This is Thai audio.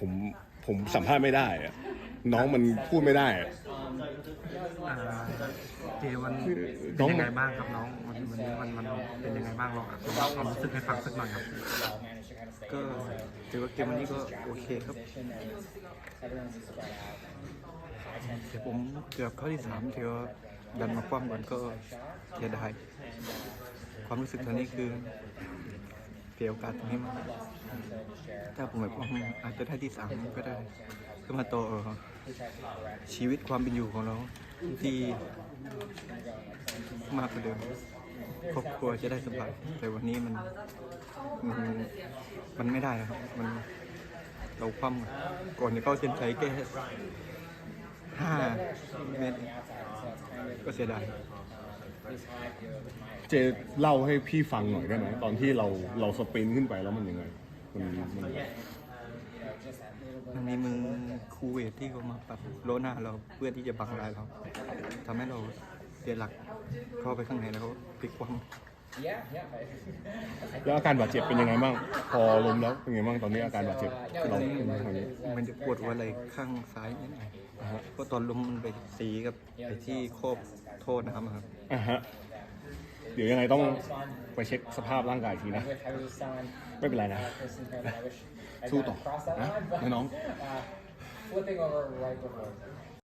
ผมผมสัมภาษณ์ไม่ได้อะน้องมันพูดไม่ได้อะอ่าเจวันน้เป็อนงยังไงบ้างครับน้องวันวันนี้มันมันเป็นยังไงบ้างลองเล่าความรู้สึกให้ฟังสักหน่อยครับ ก็ถือว่าเกมวันนี้ก็โอเคครับแต่ผมเกือบเข้าที่สามเที่ยวดันมาคว่ำก่อนก็เสียดายความรู้สึกตอนนี้คือ เสียโอกาสตรงนี้มากถ้าผมแบบว่าอาจจะได้ที่สามก็ได้ก็มาต่อชีวิตความเป็นอยู่ของเราที่มากกว่าเดิมครอบครัวจะได้สบายแต่วันนี้มันมันมันไม่ได้ครับ มันเราคว่ำก่อนจะเข้าเส้นชัยแค่ห้าเมตรก็เสียดาย เจเล่าให้พี่ฟังหน่อยได้ไหมตอนที่เราเราสปรินต์ขึ้นไปแล้วมันยังไงมันมันมันมีมือคูเวทที่เขามาปรับโลหน้าเราเพื่อที่จะบังลายเราทำให้เราเสียหลักเข้าไปข้างในแล้วก็พลิกคว่ แล้วอาการบาดเจ็บเป็นยังไงบ้าง พอล้มแล้วเป็นยังไงบ้างตอนนี้อาการบาดเจ็บำเราตอนนี้เป็นยังไงมันจะปวดหัวไหล่ข้างซ้ายนิดหน่อยเพราะตอนล้มมันไปสีกับไปที่โคบโทษนะครับอะฮะเดี๋ยวยังไงต้องไปเช็คสภาพร่างกายอีกทีนะ ไม่เป็นไรนะ สู้ต่อนะนะน้อง flipping over right before.